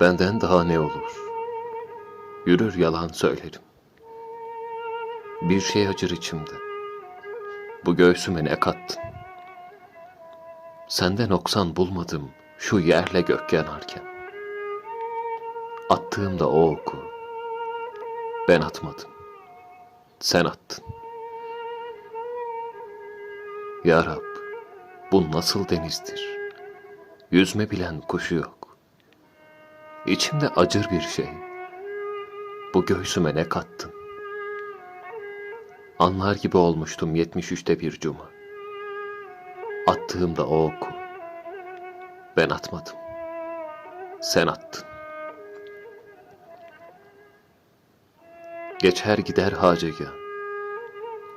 Benden daha ne olur? Yürür yalan söylerim. Bir şey acır içimde. Bu göğsüme ne kattın? Sende noksan bulmadım şu yerle gök yanarken. Attığımda o oku. Ben atmadım. Sen attın. Ya Rab, bu nasıl denizdir? Yüzme bilen kuşu yok. İçimde acır bir şey. Bu göğsüme ne kattın? Anlar gibi olmuştum 73'te bir cuma. Attığımda o oku. Ben atmadım. Sen attın. Geçer gider hacega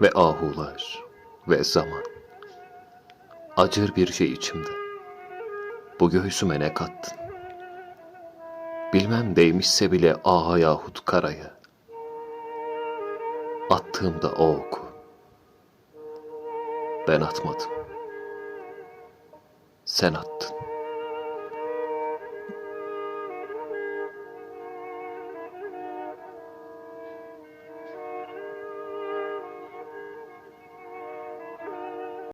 ve ahular ve zaman. Acır bir şey içimde. Bu göğsüme ne kattın? Bilmem değmişse bile aha yahut karaya. Attığımda o oku. Ben atmadım. Sen attın.